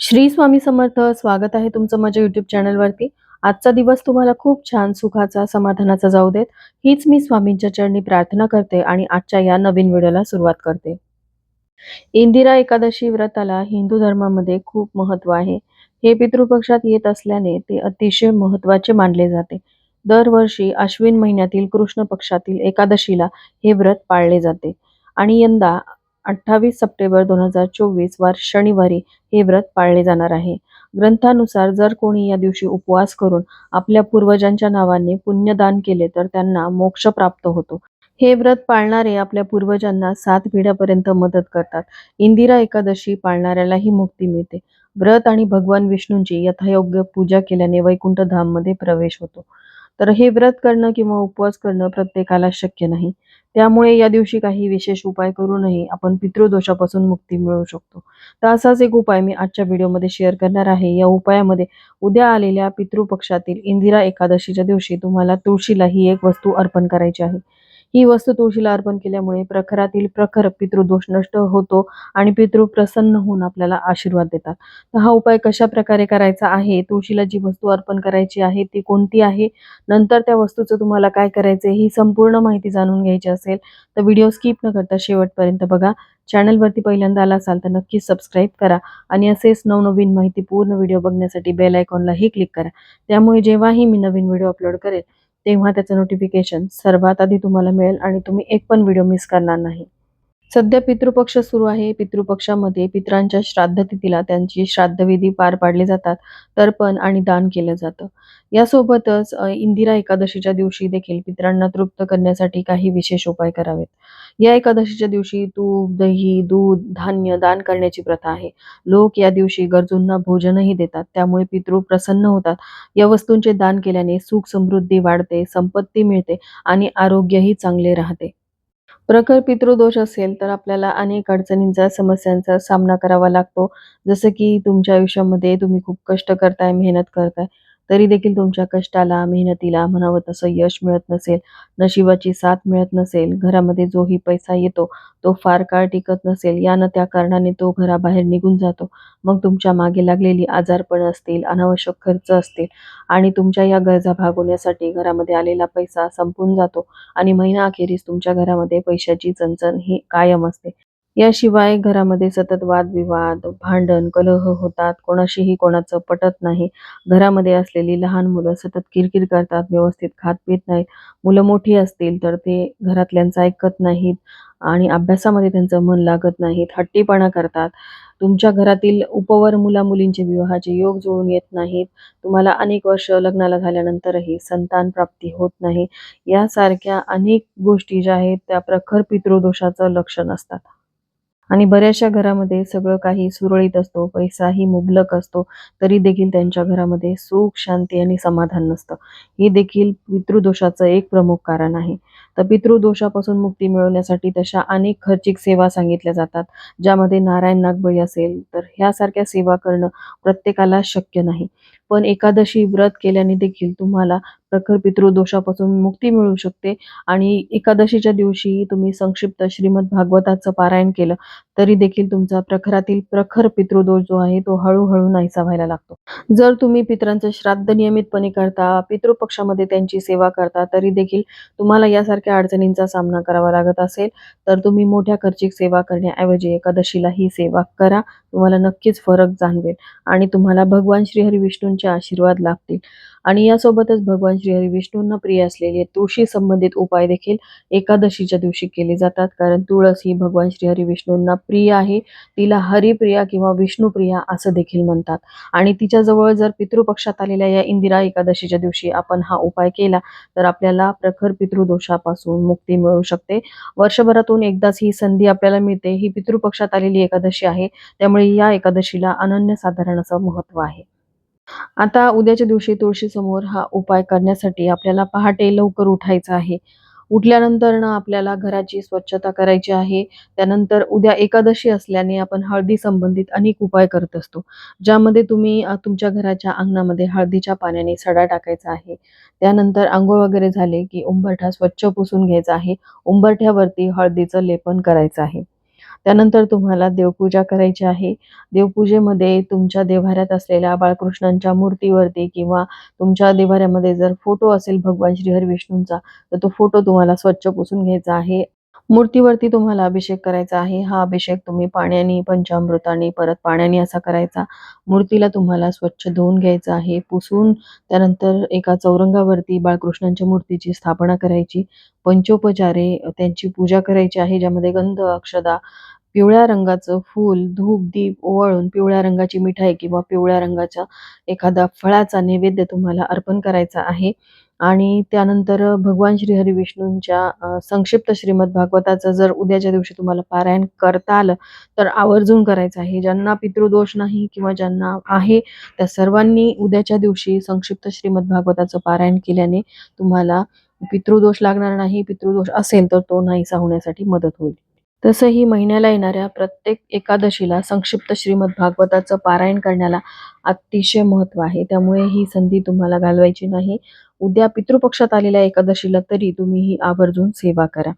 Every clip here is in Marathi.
श्री स्वामी समर्थ स्वागत आहे तुमचं माझ्या युट्यूब चॅनलवरती आजचा दिवस तुम्हाला खूप छान सुखाचा समाधानाचा जाऊ देत. हीच मी स्वामींच्या चरणी प्रार्थना करते आणि आजच्या या नवीन व्हिडिओला सुरुवात करते. इंदिरा एकादशी व्रताला हिंदू धर्मामध्ये खूप महत्त्व आहे. हे पितृपक्षात येत असल्याने ते अतिशय महत्त्वाचे मानले जाते. दरवर्षी अश्विन महिन्यातील कृष्ण पक्षातील एकादशीला हे व्रत पाळले जाते. आणि यंदा अठ्ठावीस सप्टेंबर दोन हजार चोवीस वार शनिवारी हे व्रत पाळले जाणार आहे. ग्रंथानुसार जर कोणी या दिवशी उपवास करून आपल्या पूर्वजांच्या नावाने पुण्यदान केले तर त्यांना मोक्ष प्राप्त होतो. हे व्रत पाळणारे आपल्या पूर्वजांना सात पिढ्यापर्यंत मदत करतात. इंदिरा एकादशी पाळणाऱ्यालाही मुक्ती मिळते. व्रत आणि भगवान विष्णूंची यथायोग्य पूजा केल्याने वैकुंठ धाममध्ये प्रवेश होतो. तर हे व्रत करणं किंवा उपवास करणं प्रत्येकाला शक्य नाही. त्यामुळे या दिवशी काही विशेष उपाय करूनही आपण पितृदोषापासून मुक्ती मिळवू शकतो. तर असाच एक उपाय मी आजच्या व्हिडिओमध्ये शेअर करणार आहे. या उपायामध्ये उद्या आलेल्या पितृपक्षातील इंदिरा एकादशीच्या दिवशी तुम्हाला तुळशीला ही एक वस्तू अर्पण करायची आहे. ही वस्तू तुळशीला अर्पण केल्यामुळे प्रखरातील प्रखर पितृदोष नष्ट होतो आणि पितृ प्रसन्न होऊन आपल्याला आशीर्वाद देतात. तर हा उपाय कशा प्रकारे करायचा आहे? तुळशीला जी वस्तू अर्पण करायची आहे ती कोणती आहे? नंतर त्या वस्तूचं तुम्हाला काय करायचे ही संपूर्ण माहिती जाणून घ्यायची असेल तर व्हिडिओ स्किप न करता शेवटपर्यंत बघा. चॅनलवरती पहिल्यांदा आला असाल तर नक्कीच सबस्क्राईब करा आणि असेच नवनवीन माहिती पूर्ण व्हिडिओ बघण्यासाठी बेल आयकॉनलाही क्लिक करा. त्यामुळे जेव्हाही मी नवीन व्हिडिओ अपलोड करेल तेव्हा त्याचं नोटिफिकेशन सर्वात आधी तुम्हाला मिळेल आणि तुम्ही एक पण व्हिडिओ मिस करणार नाही. सध्या पितृपक्ष सुरू आहे. पितृपक्षामध्ये पितरांच्या श्राद्ध तिथीला त्यांची श्राद्धविधी पार पाडले जातात तर्पण आणि दान केलं जातं. यासोबतच इंदिरा एकादशीच्या दिवशी देखील पितरांना तृप्त करण्यासाठी काही विशेष उपाय करावेत. या एकादशीच्या दिवशी तूप दही दूध धान्य दान करण्याची प्रथा आहे. लोक या दिवशी गरजूंना भोजनही देतात. त्यामुळे पितृ प्रसन्न होतात. या वस्तूंचे दान केल्याने सुख समृद्धी वाढते संपत्ती मिळते आणि आरोग्यही चांगले राहते. प्रखर पितृदोष असेल तर आपल्याला अनेक अडचणींचा समस्यांचा सामना करावा लागतो. जसं की तुमच्या आयुष्यामध्ये तुम्ही खूप कष्ट करताय मेहनत करताय. तरी देखील तुमच्या कष्टाला मेहनतीला म्हणावं तसं यश मिळत नसेल नशिबाची साथ मिळत नसेल घरामध्ये जोही पैसा येतो तो फार काळ टिकत नसेल यानं त्या कारणाने तो घराबाहेर निघून जातो. मग तुमच्या मागे लागलेली आजारपण असतील अनावश्यक खर्च असतील आणि तुमच्या या गरजा भागवण्यासाठी घरामध्ये आलेला पैसा संपून जातो आणि महिना अखेरीस तुमच्या घरामध्ये पैशाची चणचण ही कायम असते. याशिवाय घरामध्ये सतत वादविवाद भांडण कलह होतात. कोणाशीही कोणाचं पटत नाही. घरामध्ये असलेली लहान मुलं सतत किरकिर करतात व्यवस्थित खात पित नाहीत. मुलं मोठी असतील तर ते घरातल्यांचं ऐकत नाहीत आणि अभ्यासामध्ये त्यांचं मन लागत नाहीत. हट्टीपणा करतात. तुमच्या घरातील उपवर मुला मुलींचे विवाहाचे योग जुळून येत नाहीत. तुम्हाला अनेक वर्ष लग्नाला झाल्यानंतरही संतान प्राप्ती होत नाही. यासारख्या अनेक गोष्टी ज्या आहेत त्या प्रखर पितृदोषाचं लक्षण असतात. आणि बऱ्याचशा घरामध्ये सगळं काही सुरळीत असतो पैसाही मुबलक असतो तरी देखील त्यांच्या घरामध्ये सुख शांती आणि समाधान नसतं. हे देखील पितृदोषाचं एक प्रमुख कारण आहे. तर पितृदोषापासून मुक्ती मिळवण्यासाठी तशा अनेक खर्चिक सेवा सांगितल्या जातात. ज्यामध्ये नारायण नागबळी असेल तर ह्यासारख्या सेवा करणं प्रत्येकाला शक्य नाही. पण एकादशी व्रत केल्याने देखील तुम्हाला प्रखर पितृदोषापासून मुक्ती मिळू शकते. आणि एकादशीच्या दिवशी तुम्ही संक्षिप्त श्रीमद भागवताचं पारायण केलं तरी देखील तुमचा प्रखरातील प्रखर पितृदोष जो आहे तो हळूहळू नाहीसा व्हायला लागतो. जर तुम्ही पित्रांचं श्राद्ध नियमितपणे करता पितृपक्षामध्ये त्यांची सेवा करता तरी देखील तुम्हाला यासारख्या अडचणींचा सामना करावा लागत असेल तर तुम्ही मोठ्या खर्चिक सेवा करण्याऐवजी एकादशीला ही सेवा करा. तुम्हाला नक्कीच फरक जाणवेल. आणि तुम्हाला भगवान श्रीहरी विष्णूंचे आशीर्वाद लाभतील. आणि यासोबतच भगवान श्रीहरी विष्णूंना प्रिय असलेले तुळशी संबंधित उपाय देखील एकादशीच्या दिवशी केले जातात. कारण तुळस ही भगवान श्रीहरी विष्णूंना प्रिय आहे. तिला हरिप्रिया किंवा विष्णुप्रिया असं देखील म्हणतात. आणि तिच्याजवळ जर पितृपक्षात आलेल्या या इंदिरा एकादशीच्या दिवशी आपण हा उपाय केला तर आपल्याला प्रखर पितृदोषापासून मुक्ती मिळू शकते. वर्षभरातून एकदाच ही संधी आपल्याला मिळते. ही पितृपक्षात आलेली एकादशी आहे. त्यामुळे या एकादशीला अनन्यसाधारण असं महत्त्व आहे. आता उद्याच्या दिवशी तुळशीसमोर हा उपाय करण्यासाठी आपल्याला पहाटे लवकर उठायचं आहे. उठल्यानंतर ना आपल्याला घराची स्वच्छता करायची आहे. त्यानंतर उद्या एकादशी असल्याने आपण हळदी संबंधित अनेक उपाय करत असतो. ज्यामध्ये तुम्ही तुमच्या घराच्या अंगणामध्ये हळदीच्या पाण्याने सडा टाकायचा आहे. त्यानंतर आंघोळ वगैरे झाले की उंबरठा स्वच्छ पुसून घ्यायचा आहे. उंबरठ्यावरती हळदीचं लेपन करायचं आहे. त्यानंतर तुम्हाला देवपूजा करायची आहे. देवपूजेमध्ये तुमच्या देव्हाऱ्यात असलेल्या बाळकृष्णांच्या मूर्तीवरती किंवा तुमच्या देव्हाऱ्यामध्ये जर फोटो असेल भगवान श्रीहरी विष्णूंचा तर तो फोटो तुम्हाला स्वच्छ पुसून घ्यायचा आहे. मूर्तीवरती तुम्हाला अभिषेक करायचा आहे. हा अभिषेक तुम्ही पाण्याने पंचामृताने परत पाण्याने असा करायचा. मूर्तीला तुम्हाला स्वच्छ धुवून घ्यायचं आहे. पुसून त्यानंतर एका चौरंगावरती बाळकृष्णांच्या मूर्तीची स्थापना करायची. पंचोपचारे त्यांची पूजा करायची आहे ज्यामध्ये गंध अक्षदा पिवळ्या रंगाचं फूल धूप दीप ओवाळून पिवळ्या रंगाची मिठाई किंवा पिवळ्या रंगाचा एखादा फळाचा नैवेद्य तुम्हाला अर्पण करायचा आहे. आणि त्यानंतर भगवान श्री हरी विष्णूंच्या संक्षिप्त श्रीमद भागवताचं जर उद्याच्या दिवशी तुम्हाला पारायण करता आलं तर आवर्जून करायचं आहे. ज्यांना पितृदोष नाही किंवा ज्यांना आहे त्या सर्वांनी उद्याच्या दिवशी संक्षिप्त श्रीमद भागवताचं पारायण केल्याने तुम्हाला पितृदोष लागणार नाही. पितृदोष असेल तर तो नाहीसा होण्यासाठी मदत होईल. तसंही महिन्याला येणाऱ्या प्रत्येक एकादशीला संक्षिप्त श्रीमद भागवताचं पारायण करण्याला अतिशय महत्त्व आहे. त्यामुळे ही संधी तुम्हाला घालवायची नाही. उद्या पितृपक्षात आलेल्या एकादशीला तरी तुम्ही ही आवर्जून सेवा करा.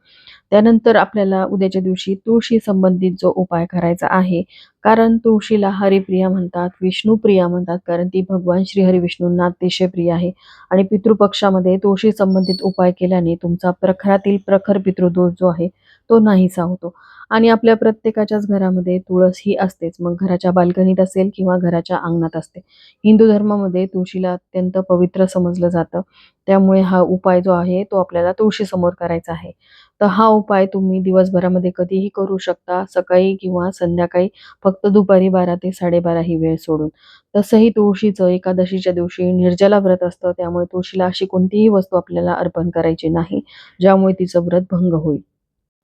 त्यानंतर आपल्याला उद्याच्या दिवशी तुळशी संबंधित जो उपाय करायचा आहे कारण तुळशीला हरिप्रिया म्हणतात विष्णुप्रिया म्हणतात कारण ती भगवान श्री हरिविष्णूंना अतिशय प्रिय आहे. आणि पितृपक्षामध्ये तुळशी संबंधित उपाय केल्याने तुमचा प्रखरातील प्रखर पितृदोष जो आहे तो नाहीसा होतो. आणि आपल्या प्रत्येकाच्याच घरामध्ये तुळस ही असतेच. मग घराच्या बाल्कनीत असेल किंवा घराच्या अंगणात असते. हिंदू धर्मामध्ये तुळशीला अत्यंत पवित्र समजलं जातं. त्यामुळे हा उपाय जो आहे तो आपल्याला तुळशीसमोर करायचा आहे. तर हा उपाय तुम्ही दिवसभरामध्ये कधीही करू शकता. सकाळी किंवा संध्याकाळी फक्त दुपारी बारा ते साडेबारा ही वेळ सोडून. तसंही तुळशीचं एकादशीच्या दिवशी निर्जला व्रत असतं. त्यामुळे तुळशीला अशी कोणतीही वस्तू आपल्याला अर्पण करायची नाही ज्यामुळे तिचं व्रत भंग होईल.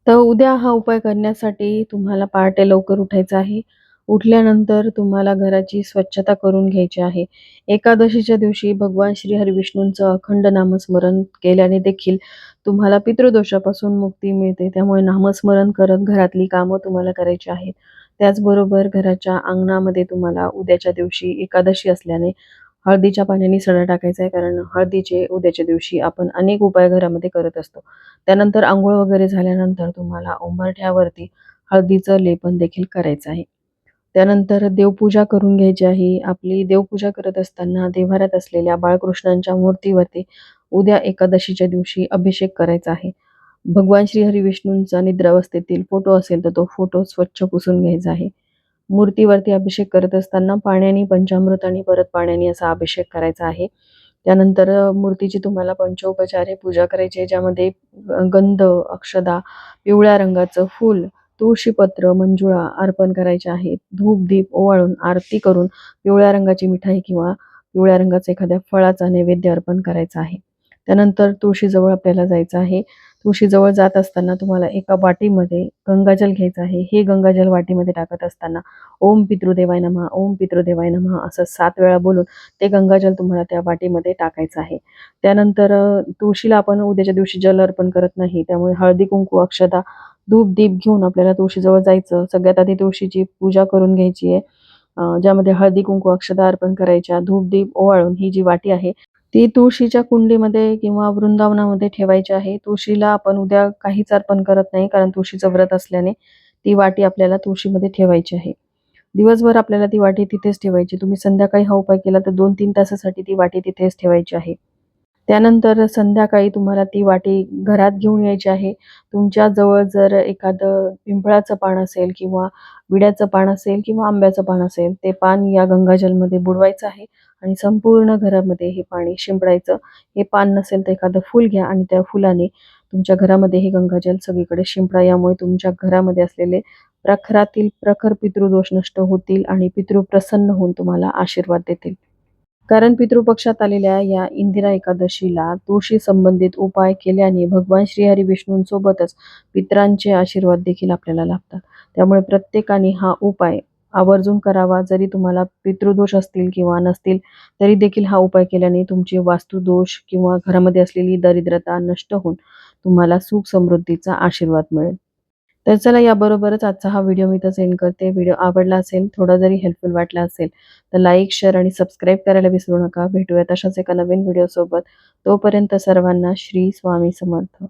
तर उद्या हा उपाय करण्यासाठी तुम्हाला पहाटे लवकर उठायचं आहे. उठल्यानंतर तुम्हाला घराची स्वच्छता करून घ्यायची आहे. एकादशीच्या दिवशी भगवान श्री हरिविष्णूंचं अखंड नामस्मरण केल्याने देखील तुम्हाला पितृदोषापासून मुक्ती मिळते. त्यामुळे नामस्मरण करत घरातली कामं तुम्हाला करायची आहेत. त्याचबरोबर घराच्या अंगणामध्ये तुम्हाला उद्याच्या दिवशी एकादशी असल्याने हळदीच्या पाण्याने सडा टाकायचा आहे कारण हळदीचे उद्याच्या दिवशी आपण अनेक उपाय घरामध्ये करत असतो. त्यानंतर आंघोळ वगैरे झाल्यानंतर तुम्हाला उंबरठ्यावरती हळदीचं लेपन देखील करायचं आहे. त्यानंतर देवपूजा करून घ्यायची आहे. आपली देवपूजा करत असताना देव्हाऱ्यात असलेल्या बाळकृष्णांच्या मूर्तीवरती उद्या एकादशीच्या दिवशी अभिषेक करायचा आहे. भगवान श्री हरी विष्णूंचा निद्रावस्थेतील फोटो असेल तर तो फोटो स्वच्छ पुसून घ्यायचा आहे. मूर्तीवरती अभिषेक करत असताना पाण्याने पंचामृत आणि परत पाण्याने असा अभिषेक करायचा आहे. त्यानंतर मूर्तीची तुम्हाला पंचोपचारे पूजा करायची आहे ज्यामध्ये गंध अक्षदा पिवळ्या रंगाचं फूल तुळशीपत्र मंजुळा अर्पण करायचे आहे. धूप दीप ओवाळून आरती करून पिवळ्या रंगाची मिठाई किंवा पिवळ्या रंगाचा एखाद्या फळाचा नैवेद्य अर्पण करायचा आहे. त्यानंतर तुळशीजवळ आपल्याला जायचं आहे. तुळशीजवळ जात असताना तुम्हाला एका वाटीमध्ये गंगाजल घ्यायचं आहे. हे गंगाजल वाटीमध्ये टाकत असताना ओम पितृदेवाय नमः ओम पितृदेवाय नमः असं सात वेळा बोलून ते गंगाजल तुम्हाला त्या वाटीमध्ये टाकायचं आहे. त्यानंतर तुळशीला आपण उद्याच्या दिवशी जल अर्पण करत नाही. त्यामुळे हळदी कुंकू अक्षता धूप दीप घेऊन आपल्याला तुळशीजवळ जायचं. सगळ्यात आधी तुळशीची पूजा करून घ्यायची आहे. ज्यामध्ये हळदी कुंकू अक्षता अर्पण करायच्या धूप दीप ओवाळून ही जी वाटी आहे ती तुळशीच्या कुंडीमध्ये किंवा वृंदावनामध्ये ठेवायची आहे. तुळशीला आपण उद्या काहीच अर्पण करत नाही कारण तुळशीचं व्रत असल्याने ती वाटी आपल्याला तुळशीमध्ये ठेवायची आहे. दिवसभर आपल्याला ती वाटी तिथेच ठेवायची. तुम्ही संध्याकाळी हा उपाय केला तर दोन तीन तासासाठी ती वाटी तिथेच ठेवायची आहे. त्यानंतर संध्याकाळी तुम्हाला ती वाटी घरात घेऊन यायची आहे. तुमच्या जवळ जर एखादं पिंपळाचं पान असेल किंवा विड्याचं पान असेल किंवा आंब्याचं पान असेल ते पान या गंगाजलमध्ये बुडवायचं आहे. आणि संपूर्ण घरामध्ये हे पाणी शिंपडायचं. हे पान नसेल तर एखादं फूल घ्या आणि त्या फुलाने तुमच्या घरामध्ये हे गंगाजल सगळीकडे शिंपडा. यामुळे तुमच्या घरामध्ये असलेले प्रखरातील प्रखर पितृदोष नष्ट होतील आणि पितृ प्रसन्न होऊन तुम्हाला आशीर्वाद देतील. कारण पितृपक्षात आलेल्या या इंदिरा एकादशीला तुळशी संबंधित उपाय केल्याने भगवान श्रीहरी विष्णूंसोबतच पितरांचे आशीर्वाद देखील आपल्याला लाभतात. त्यामुळे प्रत्येकाने हा उपाय आवर्जून करावा. जरी तुम्हाला पितृदोष असतील किंवा नसतील तरी देखील हा उपाय केल्याने तुमचे वास्तुदोष किंवा घरामध्ये असलेली दरिद्रता नष्ट होऊन तुम्हाला सुख समृद्धीचा आशीर्वाद मिळेल. तर चला याबरोबरच आजचा हा व्हिडिओ मी इथं सेंड करते. व्हिडिओ आवडला असेल थोडा जरी हेल्पफुल वाटला असेल तर लाईक शेअर आणि सबस्क्राईब करायला विसरू नका. भेटूया तशाच एका नवीन व्हिडिओसोबत. तोपर्यंत सर्वांना श्री स्वामी समर्थ.